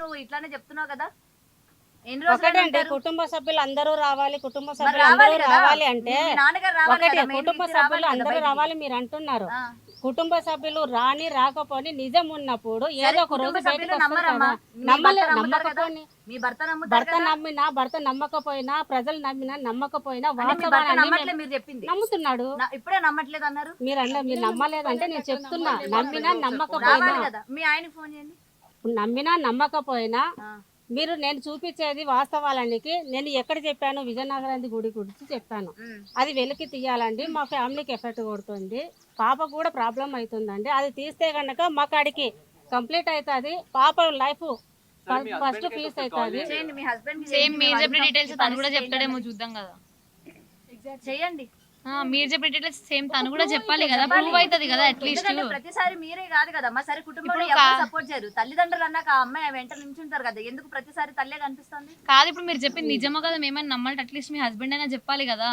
నువ్వు ఇట్లానే చెప్తున్నావు కదా? ఎన్ని రోజులు ఒకటండి? కుటుంబ సభ్యులు అందరూ రావాలి కుటుంబ సభ్యులు రావాలి అందరూ. రావాలి అంటే ఒకటే కుటుంబ సభ్యులు అందరూ రావాలి మీరు అంటున్నారు. కుటుంబ సభ్యులు రాని రాకపోని నిజం ఉన్నప్పుడు ఏదో ఒక రోజు బయటకు? నమ్మకపోని మీ భర్త నమ్మినా భర్త నమ్మకపోయినా ప్రజలు నమ్మినా నమ్మకపోయినా నమ్ముతున్నాడు. ఇప్పుడే నమ్మట్లేదు అన్నారు? మీరు అన్న మీరు నమ్మలేదంటే నేను చెప్తున్నా. నమ్మినా నమ్మకపోయినా. మీ ఆయనకి ఫోన్ చేయండి. ఇప్పుడు నమ్మినా నమ్మకపోయినా. మీరు నేను చూపించేది వాస్తవాలనికి నేను ఎక్కడ చెప్పాను? విజయనగరానికి గుడి గురించి చెప్పాను. అది వెలికి తీయాలండి. మా ఫ్యామిలీకి ఎఫెక్ట్ కొడుతుంది. పాపకు కూడా ప్రాబ్లం అవుతుందండి. అది తీస్తే కనుక మా కాడికి కంప్లీట్ అవుతుంది. పాప లైఫ్ ఫస్ట్ పీస్ అవుతుంది. చేయండి. మీ హస్బెండ్ సేమ్ మీరు చెప్పిన డీటెయిల్స్ తను కూడా చెప్తాడేమో చూద్దాం కదా. చేయండి. మీరు చెప్పిన డీటెయిల్స్ సేమ్ తను కూడా చెప్పాలి కదా ప్రూవ్ అవుతుంది కదా అట్లీస్ట్ ప్రతిసారి మీరే కాదు కదా మా సరే కుటుంబంలో ఇప్పుడు ఎవరు కా- సపోర్ట్ చేయరు. తల్లిదండ్రులు అన్నాక ఆ అమ్మాయి వెంట నించుంటారు కదా ఎందుకు ప్రతిసారి తల్లే కనిపిస్తుంది? కాదు ఇప్పుడు మీరు చెప్పింది నిజమో కదా మేమని నమ్మాలి అట్లీస్ట్ మీ హస్బెండ్ అయినా చెప్పాలి కదా.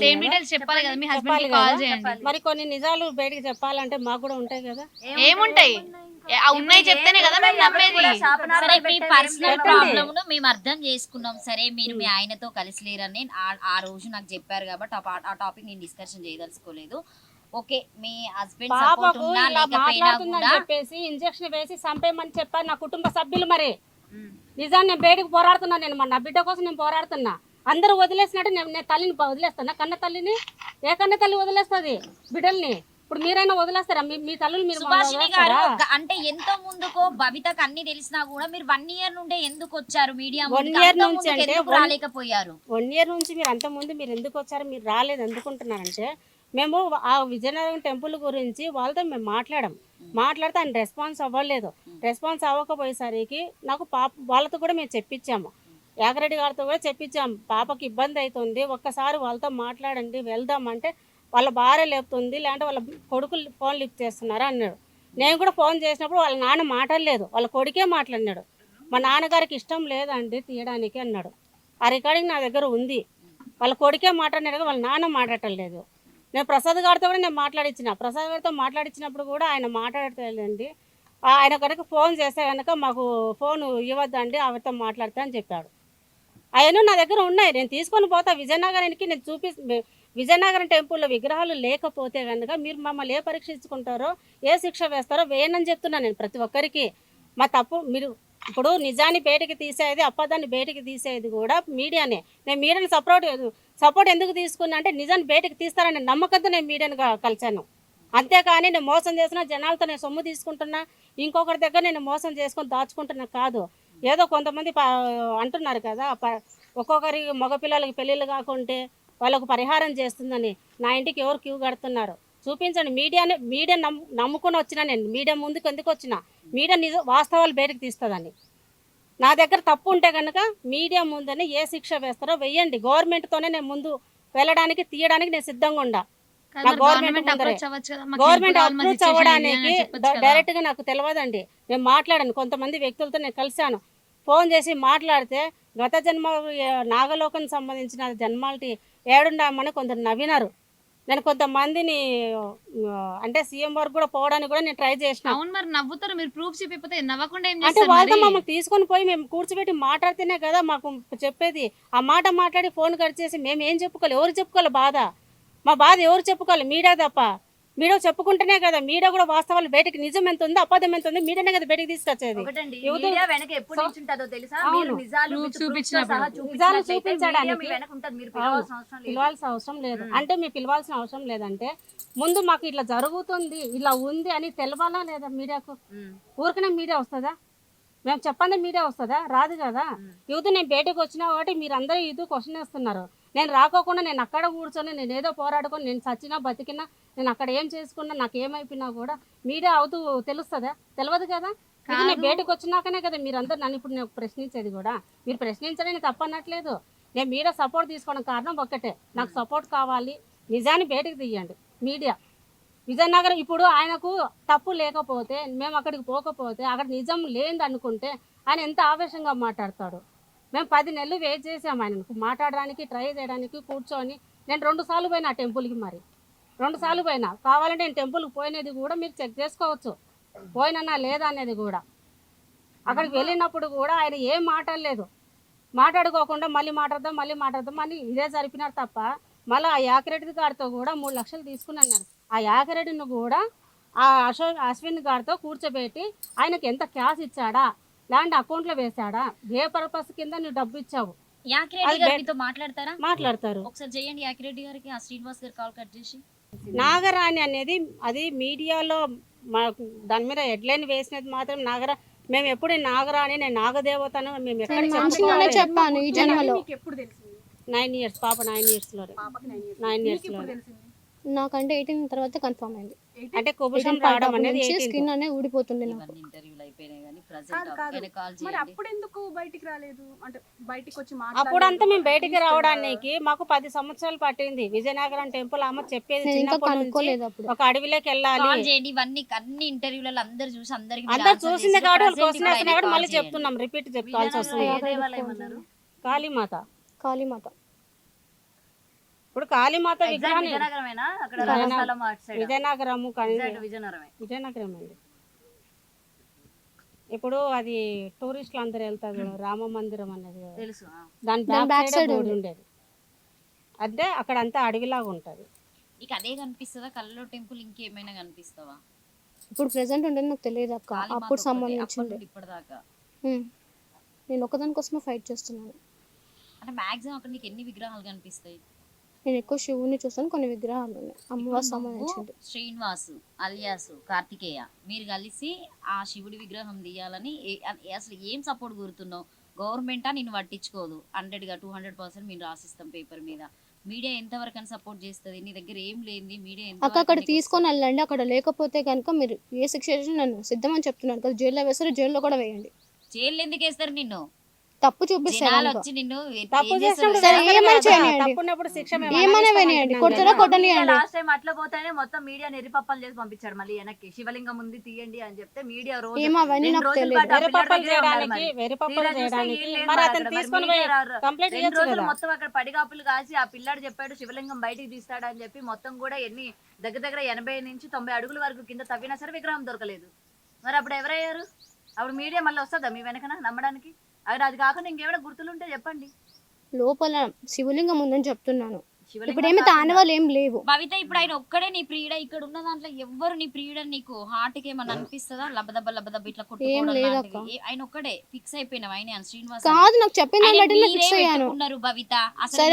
సేమ్. డీటెయిల్స్ చెప్పాలి కదా మీ హస్బెండ్ కాల్. చేయండి. మరి కొన్ని నిజాలు బయటికి చెప్పాలంటే మాకు కూడా ఉంటాయి కదా. ఏముంటాయి ఉన్నాయి చెప్తేనే కదా మేము నమ్మేది? సరే మీ పర్సనల్. ప్రాబ్లమ్ను మేము అర్థం చేసుకున్నాం. సరే మీరు మీ ఆయనతో కలిసి లేరని ఆ- ఆ రోజు నాకు చెప్పారు కాబట్టి ఆ టాపిక్ నేను డిస్కషన్ చేయదలుచుకోలేదు. ఓకే మీ హస్బెండ్ సపోర్ట్ పాపకు ఉన్నా ఇలా లేకపోయినా మాట్లాడుతుందని కూడా చెప్పేసి ఇంజక్షన్ వేసి చంపేయమని చెప్పారు నా కుటుంబ సభ్యులు మరి. నిజాన్ని నేను బయటకు పోరాడుతున్నా నేను మా నా బిడ్డ కోసం నేను పోరాడుతున్నా. అందరూ వదిలేసినట్టు నేను నేను తల్లిని వదిలేస్తానా కన్న తల్లిని? ఏ కన్న తల్లి వదిలేస్తుంది? బిడ్డల్ని? ఇప్పుడు మీరైనా వదిలేస్తారా? మీ మీ తల్లులు మీరు సుభాషిణి గారు? గ- అంటే ఎంతో ముందుకో భవితకు అన్ని తెలిసినా కూడా మీరు వన్ ఇయర్ నుండే ఎందుకు వచ్చారు మీడియా One year నుంచి అంటే ఎందుకు one- రాలేకపోయారు? వన్ ఇయర్ నుంచి మీరు అంత ముందు మీరు ఎందుకు వచ్చారు? మీరు రాలేదు ఎందుకుంటున్నారంటే మేము ఆ విజయనగరం టెంపుల్ గురించి వాళ్ళతో మేము మాట్లాడాం. మాట్లాడితే ఆయన రెస్పాన్స్ అవ్వలేదు. రెస్పాన్స్ అవ్వకపోయేసరికి నాకు పాప వాళ్ళతో కూడా మేము చెప్పించాము. యాగరెడ్డి గారితో కూడా చెప్పించాము పాపకి ఇబ్బంది అవుతుంది. ఒక్కసారి వాళ్ళతో మాట్లాడండి వెళ్దాం అంటే వాళ్ళ భార్య లేపుతుంది లేదంటే వాళ్ళ కొడుకులు ఫోన్ లిఫ్ట్ చేస్తున్నారు అన్నాడు. నేను కూడా ఫోన్ చేసినప్పుడు వాళ్ళ నాన్న మాట్లాడలేదు వాళ్ళ కొడుకే మాట్లాడినాడు. మా నాన్నగారికి ఇష్టం లేదండి తీయడానికి అన్నాడు. ఆ రికార్డింగ్ నా దగ్గర ఉంది. వాళ్ళ కొడుకే మాట్లాడినాడు వాళ్ళ నాన్న మాట్లాడటం లేదు. నేను ప్రసాద్ గారితో కూడా నేను మాట్లాడించిన ప్రసాద్ గారితో మాట్లాడించినప్పుడు కూడా ఆయన మాట్లాడలేదండి ఆయన కనుక ఫోన్ చేస్తే కనుక మాకు ఫోన్ ఇవ్వద్దండి ఆవిడతో మాట్లాడతా అని చెప్పాడు. ఆయన నా దగ్గర ఉన్నాయి. నేను తీసుకొని పోతా విజయనగరానికి నేను చూపి విజయనగరం టెంపుల్లో విగ్రహాలు లేకపోతే కనుక మీరు మమ్మల్ని ఏ పరీక్షించుకుంటారో ఏ శిక్ష వేస్తారో వేయనని చెప్తున్నాను నేను ప్రతి ఒక్కరికి. మా తప్పు మీరు ఇప్పుడు నిజాన్ని బయటికి తీసేది అప్పదాన్ని బయటికి తీసేది కూడా మీడియానే. నేను మీడియాని సపోర్ట్ సపోర్ట్ ఎందుకు తీసుకున్నా అంటే నిజాన్ని బయటికి తీస్తారనే నమ్మకంతో నేను మీడియాని కలిశాను. అంతేకాని నేను మోసం చేసిన జనాలతో నేను సొమ్ము తీసుకుంటున్నా ఇంకొకరి దగ్గర నేను మోసం చేసుకొని దాచుకుంటున్నా కాదు. ఏదో కొంతమంది అంటున్నారు కదా ప- ఒక్కొక్కరి మగపిల్లలకి పెళ్ళిళ్ళు కాకుంటే వాళ్ళకు పరిహారం చేస్తుందని నా ఇంటికి ఎవరు క్యూ కడుతున్నారు? చూపించండి. మీడియాని మీడియా నమ్ము నమ్ముకొని వచ్చిన నేను మీడియా ముందుకు ఎందుకు వచ్చిన? మీడియా నిజ వాస్తవాలు బయటకు తీస్తుందని. నా దగ్గర తప్పు ఉంటే కనుక మీడియా ముందని ఏ శిక్ష వేస్తారో వెయ్యండి. గవర్నమెంట్తోనే నేను ముందు వెళ్ళడానికి తీయడానికి నేను సిద్ధంగా ఉండా. గవర్నమెంట్ గవర్నమెంట్ అప్రూవ్ అవ్వడానికి. డైరెక్ట్గా నాకు తెలియదండి. నేను మాట్లాడాను. కొంతమంది వ్యక్తులతో నేను కలిశాను. ఫోన్ చేసి మాట్లాడితే గత జన్మ నాగలోకం సంబంధించిన జన్మాలటి ఏడుండామని కొందరు నవ్వినారు. నేను కొంతమందిని అంటే సీఎం వరకు కూడా పోవడానికి కూడా నేను ట్రై చేసిన. అవును మరి నవ్వుతారు మీరు ప్రూఫ్ చూపిపోతే నవ్వకుండా ఏం అంటే వాళ్ళతో? మమ్మల్ని తీసుకొని పోయి మేము కూర్చోబెట్టి మాట్లాడితేనే కదా మాకు చెప్పేది. ఆ మాట మాట్లాడి ఫోన్ కట్ చేసి మేము ఏం చెప్పుకోవాలి? ఎవరు చెప్పుకోవాలి బాధ? మా బాధ ఎవరు చెప్పుకోవాలి? మీడియా తప్ప. మీడియా చెప్పుకుంటేనే కదా మీడియా కూడా వాస్తవాలు బయటకి నిజం ఎంత ఉంది అబద్ధం ఎంత ఉంది మీడియానే కదా బయటకి తీసుకొచ్చేది. యువత- మీరు. నిజాలు చూపించడానికి. మీరు పిలవాల్సిన అవసరం లేదు. పిలవాల్సిన అవసరం లేదు. అంటే మీరు పిలవాల్సిన అవసరం లేదంటే ముందు మాకు ఇట్లా జరుగుతుంది ఇలా ఉంది అని తెలవాలా లేదా మీడియాకు. ఊరికనే మీడియా వస్తుందా? మేము చెప్పండి మీడియా వస్తుందా? రాదు కదా. యూత్ నేను బయటకు వచ్చినా కాబట్టి మీరు అందరూ యూత్ క్వశ్చన్ వేస్తున్నారు. నేను రాకోకుండా నేను అక్కడ కూర్చొని నేను ఏదో పోరాడుకొని నేను చచ్చినా బతికినా నేను అక్కడ ఏం చేసుకున్నా నాకు ఏమైపోయినా కూడా మీడియా అవుతూ తెలుస్తుందా? తెలియదు కదా? నేను బయటకు వచ్చినాకనే కదా మీరు అందరు నన్ను ఇప్పుడు నేను ప్రశ్నించేది కూడా. మీరు ప్రశ్నించడానికి తప్పనట్లేదు నేను మీడియా సపోర్ట్ తీసుకోవడం కారణం ఒక్కటే. నాకు సపోర్ట్ కావాలి. నిజాన్ని బయటకు తీయండి. మీడియా. విజయనగరం ఇప్పుడు ఆయనకు తప్పు లేకపోతే మేము అక్కడికి పోకపోతే అక్కడ నిజం లేనిది అనుకుంటే ఆయన ఎంత ఆవేశంగా మాట్లాడతాడు? మేము పది నెలలు వెయిట్ చేసాం ఆయనకు మాట్లాడడానికి ట్రై చేయడానికి కూర్చొని. నేను రెండు సార్లు పోయినా ఆ టెంపుల్కి మరి. రెండు సార్లు పోయినా. కావాలంటే నేను టెంపుల్కి పోయినది కూడా మీరు చెక్ చేసుకోవచ్చు. పోయినన్నా లేదా అనేది కూడా. అక్కడికి వెళ్ళినప్పుడు కూడా ఆయన ఏం మాట్లాడలేదు. మాట్లాడుకోకుండా మళ్ళీ మాట్లాడదాం మళ్ళీ మాట్లాడదాం అని ఇదే జరిపినారు తప్ప మళ్ళీ ఆ యాకరెడ్డి గారితో కూడా మూడు లక్షలు తీసుకుని అన్నారు ఆ యాకరెడ్డిని కూడా ఆ అశోక్ అశ్విన్ గారితో కూర్చోబెట్టి ఆయనకి ఎంత క్యాష్ ఇచ్చాడా? ల్యాండ్ అకౌంట్లో వేశాడా? ఏ పర్పస్ కింద నువ్వు డబ్బు ఇచ్చావు? యాకిరెడ్డి గారు మీతో మాట్లాడతారా? మాట్లాడతారు. ఒకసారి చేయండి యాకిరెడ్డి గారికి ఆ శ్రీనివాస్ గారు కాల్ కట్ చేసి. నాగరాణి అనేది అది మీడియాలో మాకు దాని మీద హెడ్లైన్ వేసినది మాత్రం నాగర మేము ఎప్పుడు నాగరాణి నేను నాగదేవతను మేము ఎక్కడ చెప్పాను ఈ జన్మలో మీకు ఎప్పుడు తెలిసింది? నైన్ ఇయర్స్ పాప నైన్ ఇయర్స్లో పాపకి నైన్ ఇయర్స్లో ఎప్పుడు తెలిసింది? నాకంటే ఎయిటీన్ తర్వాత కన్ఫర్మ్ అయింది. అంటే కుబుషం 18 రావడం అనేది నుంచి 18th. స్కిన్ అనేది ఊడిపోతుంది నాకు. ఇంటర్వ్యూలు అయిపోయినాయి. మరి అప్పుడు ఎందుకు బయటికి రాలేదు? అంటే బయటికి వచ్చి అప్పుడంతా మేము బయటికి రావడానికి మాకు పది సంవత్సరాలు పట్టింది. విజయనగరం టెంపుల్ ఆమె చెప్పేది చిన్నప్పటి నుంచి అప్పుడు. ఒక అడవిలోకి వెళ్ళాలి. చేయండి ఇవన్నీ అన్ని ఇంటర్వ్యూలలో అందరు చూసి అందరికి అందరు చూసింది చేసి కాబట్టి వాళ్ళు మళ్ళీ. చెప్తున్నాం రిపీట్ చెప్పుకోవాల్సి వస్తుంది. కాళీమాత. కాళీమాత. ఇప్పుడు కాళీమాత అక్కడ విజయనగరం. విజయనగరమే విజయనగరం అండి. ఇప్పుడు అది టూరిస్టులు అందరు వెళ్తారు చూడు, రామ మందిరం అనేది కదా. తెలుసు ఆ. దాని బ్యాక్ సైడ్ ఉంది. ఉండేది. అంటే అక్కడ అంతా అడవిలాగా ఉంటది. ఇక అదే కనిపిస్తుందా? కళ్ళలో టెంపుల్ ఇంకేమైనా కనిపిస్తావా? ఇప్పుడు ప్రెసెంట్ ఉండేది నాకు తెలియదు అక్క. కాళీమాత అప్పుడు ఒక్కటే, సంబంధించింది. అప్పటి నుండి ఇప్పటిదాకా. ఉమ్. నేను ఒకదాని కోసమే ఫైట్ చేస్తున్నాను. అంటే మాక్సిమం అక్కడ నీకు ఎన్ని విగ్రహాలు కనిపిస్తాయి? నేను ఎక్కువ శివుని చూస్తాను కొన్ని విగ్రహాలు ఉన్నాయి. అమ్మవారు సంబంధించింది. శ్రీనివాసు అలియాసు కార్తికేయ మీరు కలిసి ఆ శివుడి విగ్రహం తీయాలని అసలు ఏం సపోర్ట్ కోరుతున్నావు? గవర్నమెంటా? నిన్ను పట్టించుకోదు. హండ్రెడ్గా టూ హండ్రెడ్ పర్సెంట్ మేము రాసిస్తాం పేపర్ మీద. మీడియా ఎంతవరకు అని సపోర్ట్ చేస్తుంది? నీ దగ్గర ఏం లేని మీడియా అక్క అక్కడ తీసుకొని వెళ్ళండి. అక్కడ లేకపోతే కనుక మీరు ఏ శిక్ష నన్ను సిద్ధమని చెప్తున్నాను కదా జైల్లో వేస్తారు జైల్లో కూడా వేయండి. జైలు ఎందుకు వేస్తారు నిన్ను? తప్పు వేస్తారు ఏమని. తప్పున్నప్పుడు శిక్ష వినియండి. కొట్టనియండి లాస్ట్ టైం అట్లా పోతేనే మొత్తం మీడియా నిరిపప్పలు చేసి పంపించాడు మళ్ళీ వెనక్కి శివలింగం ఉంది తీయండి అని చెప్తే మీడియా రోజు ఏమో అవన్నీ రెండు నాకు రోజుల తెలియదు. వెరపప్పలు చేయడానికి. వెరపప్పలు చేయడానికి మరి అతను. తీసుకొని కంప్లీట్ రెండు రోజులు మొత్తం అక్కడ పడిగాపులు కాసి ఆ పిల్లాడు చెప్పాడు శివలింగం బయటికి తీస్తాడు అని చెప్పి మొత్తం కూడా ఎన్ని దగ్గర దగ్గర ఎనభై నుంచి తొంభై అడుగుల వరకు కింద తవ్వినా సరే విగ్రహం దొరకలేదు మరి అప్పుడు ఎవరయ్యారు అప్పుడు మీడియా మళ్ళీ వస్తుందా మీ వెనకన నమ్మడానికి అక్కడ అది కాకుండా ఇంకేమైనా గుర్తులుంటే చెప్పండి. లోపల శివలింగం ఉందని చెప్తున్నాను. శివలింగం ఇప్పుడు ఏమి కాకుండా- తాని వాళ్ళు ఏం లేవు. భవిత ఇప్పుడు ఆయన ఒక్కడే నీ ప్రియుడ. ఇక్కడ ఉన్న దాంట్లో ఎవ్వరు నీ ప్రియుడ నీకు హార్ట్కి ఏమన్నా అనిపిస్తుందా? లబదబ్బ లబదబ్బ ఇట్లా కొట్టుకోవడం ఆయన ఒక్కడే ఫిక్స్ అయిపోయినావు? ఆయన శ్రీనివాస్? కాదు నాకు చెప్పింది భవిత. అసలు.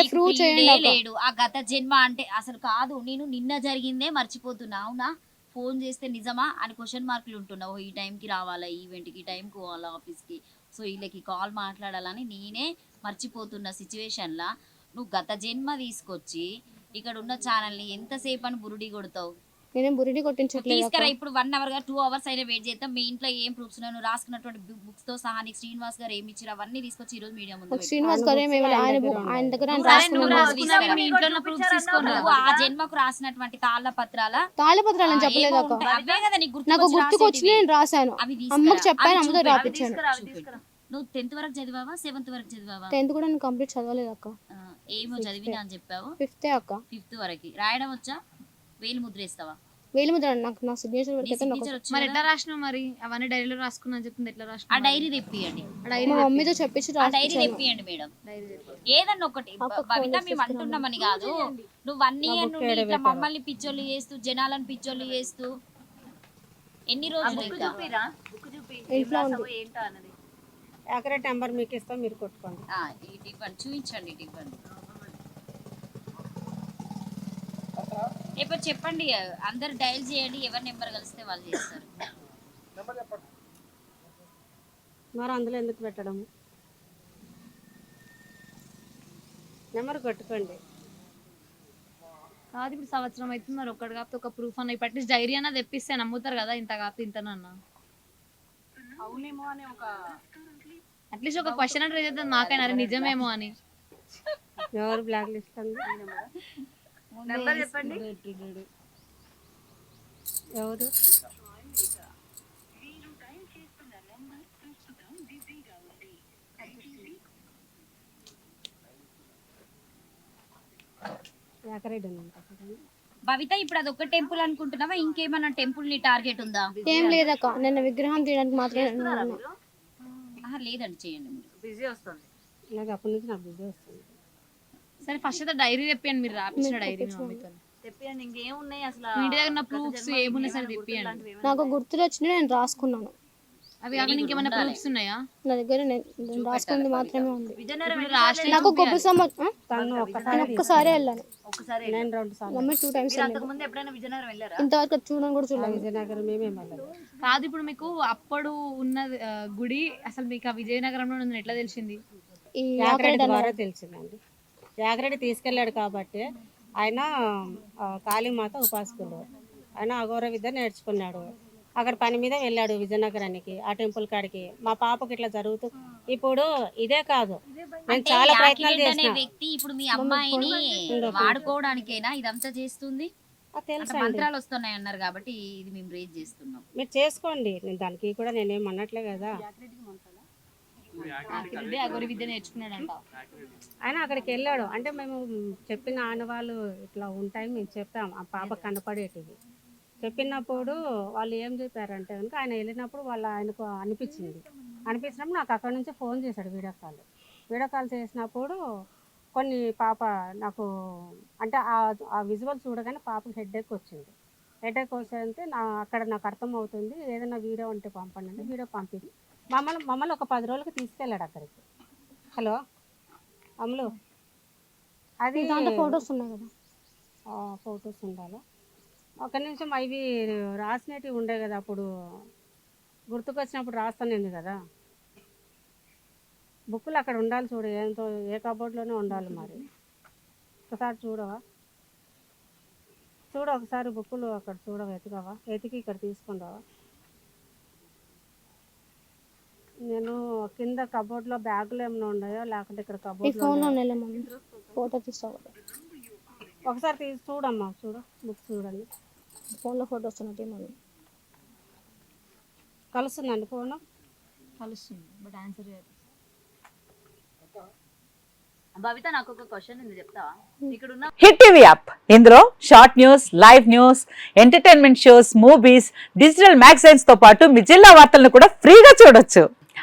లేడు. ఆ గత జన్మ అంటే అసలు కాదు నేను నిన్న జరిగిందే మర్చిపోతున్నా. అవునా? ఫోన్ చేస్తే నిజమా? అని క్వశ్చన్ మార్కులు ఉంటున్నావు. ఈ టైంకి రావాలా? ఈవెంట్కి ఈ టైంకి పోవాలా? ఆఫీస్కి సో వీళ్ళకి కాల్ మాట్లాడాలని నేనే మర్చిపోతున్న సిచ్యువేషన్లా. నువ్వు గత జన్మ తీసుకొచ్చి ఇక్కడ ఉన్న ఛానల్ని ఎంతసేపు అని బురుడి కొడతావు? నేనేం బురిడి కొట్టించట్లేదు తీసుకురా. ఇప్పుడు వన్ అవర్గా టూ అవర్స్ అయినా వెయిట్ చేద్దాం మీ ఇంట్లో ఏం ప్రూఫ్స్ నువ్వు రాసుకున్నటువంటి బుక్స్తో సహా నీకు శ్రీనివాస్ గారు ఏమి ఇచ్చారు అవన్నీ తీసుకొచ్చి ఈ రోజు మీడియా ముందు. శ్రీనివాస్ గారు ఏమి ఇవ్వలేదు. ఆయన బు- ఆయన దగ్గర ఆయన సరే, రాసుకున్న నువ్వు బుక్. రాసుకున్నావు, తీసుకురా. మీ ఇంట్లో ప్రూఫ్స్ చూపించారు తీసుకొని నువ్వు ఆ. జన్మకు రాసినటువంటి తాళ్ళ పత్రాల తాళపత్రాలు అని చెప్పలేదు ఏవో అక్క ఉంటాయి. అవే కదా నీకు నాకు గుర్తుకొచ్చి రాసేటివి. నేను రాశాను అవి తీసుకురా. అమ్మకి చెప్పాను అవి అమ్మతో చూపెట్టు. నువ్వు టెన్త్ వరకు చదివావా సెవెంత్ వరకు చదివావా టెన్త్ కూడా నేను కంప్లీట్ చదవలేదు అక్క ఆ, ఏమో చదివినా అని చెప్పావు ఫిఫ్తే అక్క ఫిఫ్త్ వరకు రాయడం వచ్చా వేలు ముద్ర ఇస్తావా వేలు ముద్ర నాకు నా సిగ్నేచర్ నాకు మరి ఎట్లా రాసినావు మరి? అవన్నీ డైరీలో రాసుకున్నా అని చెప్పింది ఎట్లా ఆ రాసినావు డైరీ తెప్పియండి మా మమ్మీతో చెప్పించి ఆ డైరీ తెప్పియండి మేడం. ఏదన్నా ఒకటి. బబిత మేము అంటున్నామని కాదు. నువ్వు వన్ ఇయర్ నుండి ఇట్లా మమ్మల్ని పిచ్చోళ్ళు చేస్తూ జనాలను పిచ్చోళ్ళు చేస్తూ ఎన్ని ఆ రోజులు ఇంకా ఇంట్లో ఉంది. నెంబర్ మీకు ఇస్తాం మీరు కొట్టుకోండి. ఆ, ఇటు ఇవ్వండి చూపించండి ఇటు ఇవ్వండి ఇప్పుడు చెప్పండి అందరు డయల్ చేయండి ఎవరి నెంబర్ కలిస్తే వాళ్ళు చేస్తారు. మరి అందులో ఎందుకు పెట్టడం? నెంబర్ కొట్టుకోండి. కాదు ఇప్పుడు సంవత్సరం అవుతుంది మరి ఒక్కటి కాకపోతే ఒక ప్రూఫ్ అన్న ఇప్పటి నుంచి డైరీ అన్న తెప్పిస్తే నమ్ముతారు కదా ఇంత కాకపోతే ఇంతనన్నా అవునేమో అనే ఒక అట్లీస్ట్ ఒక క్వశ్చన్ అంటే చేద్దాం నాకైనా నిజమేమో అని. ఎవరు బ్లాక్ లిస్ట్ నెంబర్ చెప్పండి. ఎవరు? భవిత ఇప్పుడు అది ఒక టెంపుల్ అనుకుంటున్నావా? ఇంకేమన్నా టెంపుల్ని టార్గెట్ ఉందా? ఏం లేదక్క. నిన్న విగ్రహం తీయడానికి మాత్రమే లేదండి చేయండి. బిజీ వస్తుంది. నాకు అప్పటి నుంచి నాకు బిజీ వస్తుంది. సరే ఫస్ట్ అయితే డైరీ తెప్పియండి మీరు రాపించిన డైరీ మమ్మీతో తెప్పియండి అసలు మీ ఇంటి దగ్గర ఉన్న జన్మకి ఏమున్నాయి ఏమైనా సరే తెప్పియండి. నాకు గుర్తులు వచ్చినాయి నేను రాసుకున్నాను. అవి కాకుండా ఇంకేమైనా ప్రూఫ్స్ ఉన్నాయా? నా దగ్గర నేను రాసుకున్నది మాత్రమే ఉంది. నాకు గొప్ప సంవత్సరం తను ఒక్కసారి నేను ఒక్కసారే వెళ్ళాను. నేను రెండు సార్లు టూ టైమ్స్ ఎప్పుడైనా విజయనగరం వెళ్ళారా? ఇంతవరకు చూడడం కూడా చూడలేదు. విజయనగరం మేమే కాదు ఇప్పుడు మీకు అప్పుడు ఉన్న గుడి అసలు మీకు ఆ విజయనగరంలో ఎట్లా తెలిసింది? ఈ తెలిసిందండి. యాగరెడ్డి తీసుకెళ్ళాడు కాబట్టి ఆయన కాళీమాత ఉపాసకులు. ఆయన అఘోర విద్య నేర్చుకున్నాడు. అక్కడ పని మీద వెళ్ళాడు విజయనగరానికి ఆ టెంపుల్ కాడికి. మా పాపకి ఇట్లా జరుగుతూ ఇప్పుడు ఇదే కాదు. నేను చాలా ప్రయత్నాలు చేసిన. వ్యక్తి ఇప్పుడు మీ అమ్మాయిని వాడుకోవడానికైనా ఇదంతా చేస్తుంది? తెలుసా మంత్రాలు వస్తున్నాయి అన్నారు కాబట్టి ఇది మేము రేజ్ చేస్తున్నాం. మీరు చేసుకోండి. నేను దానికి కూడా నేనేం అనట్లే కదా. అగోరి విద్య నేర్చుకున్నాడంట. ఆయన అక్కడికి వెళ్ళాడు. అంటే మేము చెప్పిన ఆనవాళ్ళు ఇట్లా ఉంటాయి మేము చెప్పాం ఆ పాప కనపడేటివి. చెప్పినప్పుడు వాళ్ళు ఏం చెప్పారంటే కనుక ఆయన వెళ్ళినప్పుడు వాళ్ళు ఆయనకు అనిపించింది. అనిపించినప్పుడు నాకు అక్కడ నుంచి ఫోన్ చేశాడు వీడియో కాల్. వీడియో కాల్ చేసినప్పుడు కొన్ని పాప నాకు అంటే ఆ ఆ విజువల్ చూడగానే పాపకి హెడ్ఏక్ వచ్చింది. హెడ్ఏక్ వస్తే నా అక్కడ నాకు అర్థం అవుతుంది. ఏదైనా వీడియో ఉంటే పంపండి అంటే వీడియో పంపింది. మమ్మల్ని మమ్మల్ని ఒక పది రోజులకి తీసుకెళ్ళాడు అక్కడికి. హలో? అమ్ములు అది దాంట్లో ఫొటోస్ ఉన్నాయి కదా. ఫొటోస్ ఉండాలా. ఒక నిమిషం అవి రాసినవి ఉండే కదా అప్పుడు. గుర్తుకొచ్చినప్పుడు రాస్తానండి కదా. బుక్కులు అక్కడ ఉండాలి చూడు ఏంతో ఏ కబోర్డ్లోనే ఉండాలి మరి. ఒకసారి చూడవా? చూడ ఒకసారి బుక్కులు అక్కడ చూడవా ఎతికవా? ఎతికి ఇక్కడ తీసుకుంటావా నేను కింద కబోర్డ్లో బ్యాగులు ఏమైనా ఉన్నాయో లేకుంటే ఇక్కడ ఈ కబోర్డ్లో ఫోన్లో ఉన్నాయిలే మమ్మీ ఫోటో తీస్తావు ఒకసారి తీసి చూడమ్మా చూడు బుక్ చూడండి. ఫోన్లో ఫొటోస్ ఉన్నాయి మమ్మీ కలుస్తుందండి ఫోన్ కలుస్తుంది బట్ ఆన్సర్ చేయదు. భవిత నాకు ఒక క్వశ్చన్ ఉంది చెప్తావా? ఇక్కడ ఉన్న హిట్ టీవీ యాప్ ఇందులో short news live news entertainment shows movies digital మ్యాగజైన్స్తో పాటు మీ జిల్లా వార్తలను కూడా ఫ్రీగా చూడొచ్చు.